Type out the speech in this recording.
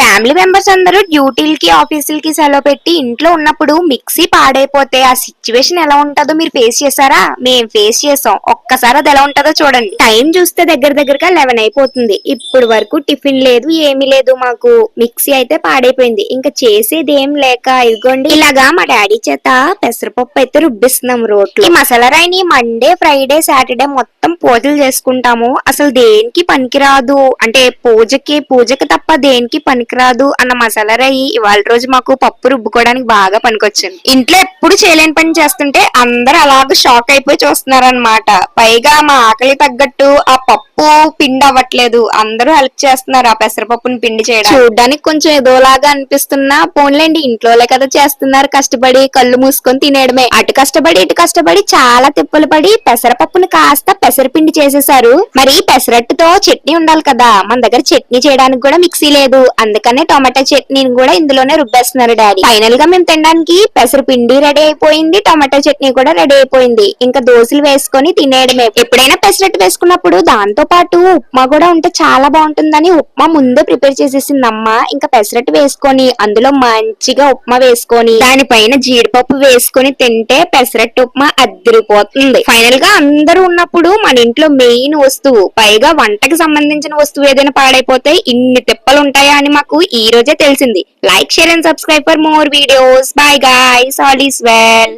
Family members అందరూ డ్యూటీలకి ఆఫీసులకి సెలవు పెట్టి ఇంట్లో ఉన్నప్పుడు మిక్సీ పాడైపోతే ఆ సిచ్యువేషన్ ఎలా ఉంటుందో మీరు ఫేస్ చేశారా? మేము ఫేస్ చేసాం. ఒక్కసారి అది ఎలా ఉంటుందో చూడండి. టైం చూస్తే దగ్గర దగ్గరగా లెవెన్ అయిపోతుంది. ఇప్పుడు వరకు టిఫిన్ లేదు ఏమీ లేదు. మాకు మిక్సీ అయితే పాడైపోయింది. ఇంకా చేసేది ఏం లేక ఇదిగోండి. ఇలాగా మా డాడీ చేత పెసరపప్పు అయితే రుబ్బిస్తున్నాం రోట్లు. ఈ మసాలా రాయిని మండే ఫ్రైడే సాటర్డే మొత్తం పూజలు చేసుకుంటాము. అసలు దేనికి పనికిరాదు. అంటే పూజకి పూజకి తప్ప దేనికి పనికి పనికిరాదు అన్న మసాలా రాయి ఇవాళ రోజు మాకు పప్పు రుబ్బుకోవడానికి బాగా పనికొచ్చింది. ఇంట్లో ఎప్పుడు చేయలేని పని చేస్తుంటే అందరు అలాగ షాక్ అయిపోయి చూస్తున్నారు అనమాట పైగా మా ఆకలి తగ్గట్టు ఆ పప్పు పిండి అవ్వట్లేదు. అందరూ హెల్ప్ చేస్తున్నారు ఆ పెసరపప్పుని పిండి చేయడం చూడడానికి కొంచెం ఏదోలాగా అనిపిస్తున్నా పోన్లేండి ఇంట్లోలే కదా చేస్తున్నారు కష్టపడి కళ్ళు మూసుకొని తినేయడమే. అటు కష్టపడి ఇటు కష్టపడి చాలా తిప్పలు పడి పెసరపప్పుని కాస్త పెసరపిండి చేసేసారు మరి పెసరట్టుతో చట్నీ ఉండాలి కదా. మన దగ్గర చట్నీ చేయడానికి కూడా మిక్సీ లేదు. అందుకనే టమాటా చట్నీని కూడా ఇందులోనే రుబ్బేస్తున్నారు డాడీ. ఫైనల్గా మేము తినడానికి పెసరపిండి రెడీ అయిపోయింది టమాటా చట్నీ కూడా రెడీ అయిపోయింది. ఇంకా దోశలు వేసుకొని తినేయడమే. ఎప్పుడైనా పెసరట్టు వేసుకున్నప్పుడు దాంతో పాటు ఉప్మా కూడా ఉంటే చాలా బాగుంటుందని ఉప్మా ముందే ప్రిపేర్ చేసేసింది అమ్మ ఇంకా పెసరట్టు వేసుకొని అందులో మంచిగా ఉప్మా వేసుకొని దానిపైన జీడిపప్పు వేసుకొని తింటే పెసరట్టు ఉప్మా అద్దరిపోతుంది ఫైనల్గా అందరూ ఉన్నప్పుడు మన ఇంట్లో మెయిన్ వస్తువు పైగా వంటకి సంబంధించిన వస్తువు ఏదైనా పాడైపోతే ఇన్ని తిప్పలు ఉంటాయా అని మాకు ఈ రోజే తెలిసింది. Like share and subscribe for more videos bye guy all is well